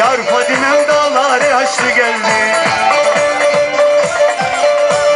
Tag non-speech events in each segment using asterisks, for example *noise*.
Yar Fadimem dağlar yaşlı geldi.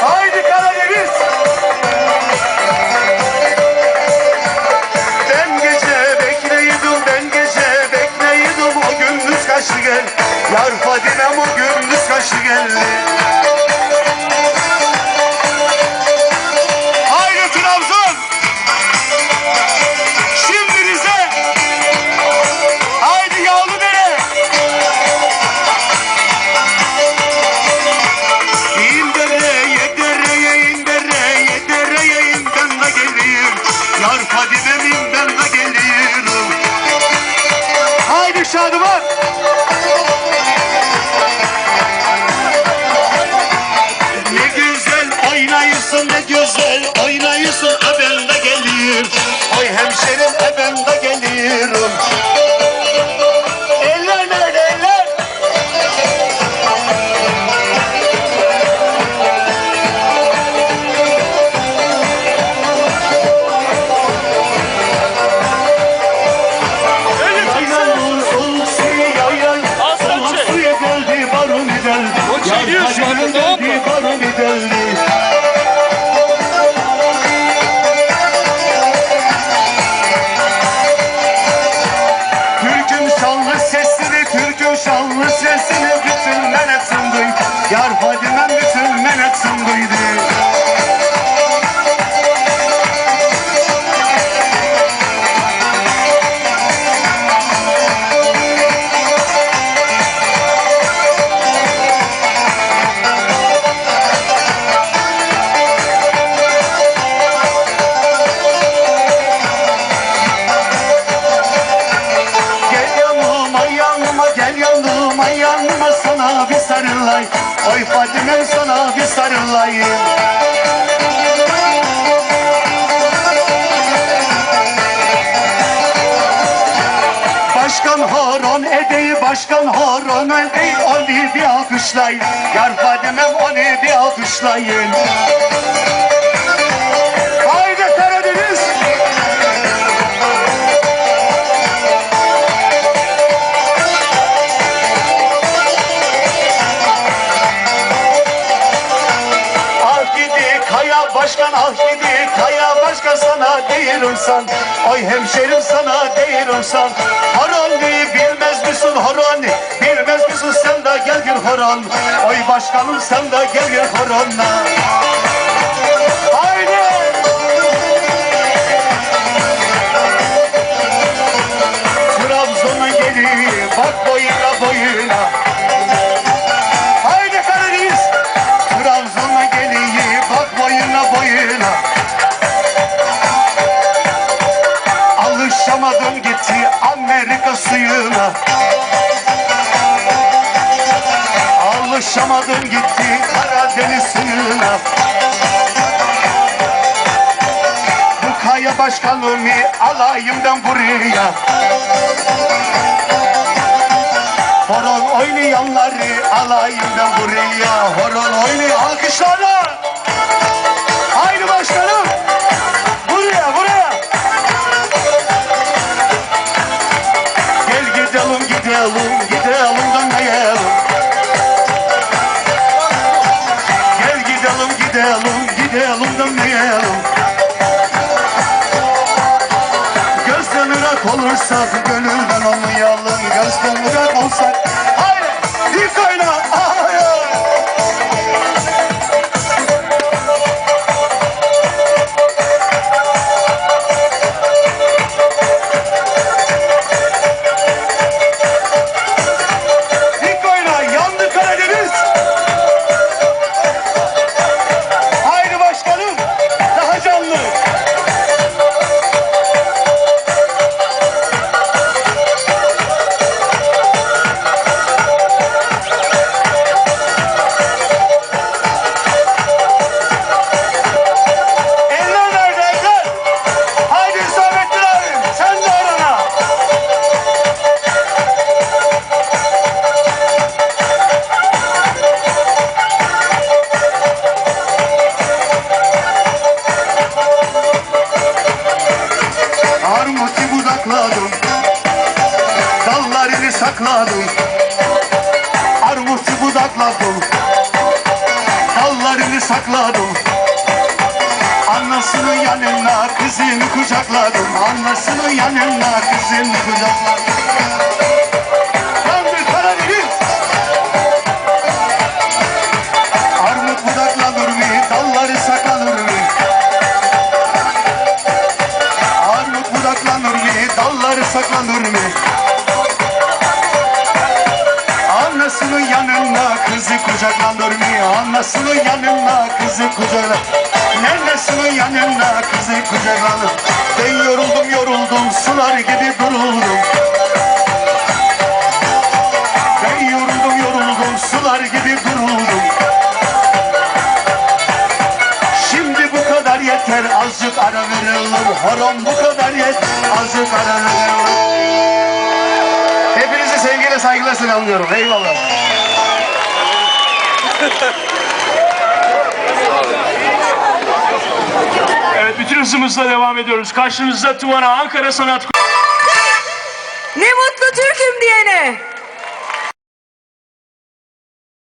Haydi Karadeniz Ben gece bekleydim ben gece bekleydim O gündüz kaçtı gel. Yar Fadimem o gündüz kaçtı geldi. Sana bir sarılayım. Oy Fadime sana bir sarılayım. Başkan horon edeyi başkan horon edeyi onu bir alkışlayın. Yar Fadimem onu bir alkışlayın başkan ah gidi kaya başkan sana değil insan Oy hemşerim sana değil insan Horonni bilmez misin horonni Bilmez misin sen de gel gir horon Oy başkanım sen de gel gir horonna Gitti Amerika suyuna Alışamadım gitti Karadeniz suyuna Bu kaya başkanımı alayım ben buraya. Horon oynayanları alayım ben buraya. Horon oynayan alkışlarla olursak gönülden olmayalım ırak olsak Hayır ilk oyna sakladım Armuti budakladım Dallarını sakladım Anasının yanına kızını kucakladım Anasının yanına kızını kucakladım kızı kucaklanır Nenesinin yanına kızı kucaklanır Ben yoruldum yoruldum sular gibi duruldum Ben yoruldum yoruldum sular gibi duruldum Şimdi bu kadar yeter azıcık ara verelim. Horon bu kadar yeter azıcık ara verelim. Hepinizi sevgiyle saygıyla selamlıyorum. Eyvallah. *laughs* Evet bütün hızımızla devam ediyoruz. Karşınızda Tuvana Ankara Sanat Ne mutlu Türk'üm diyene.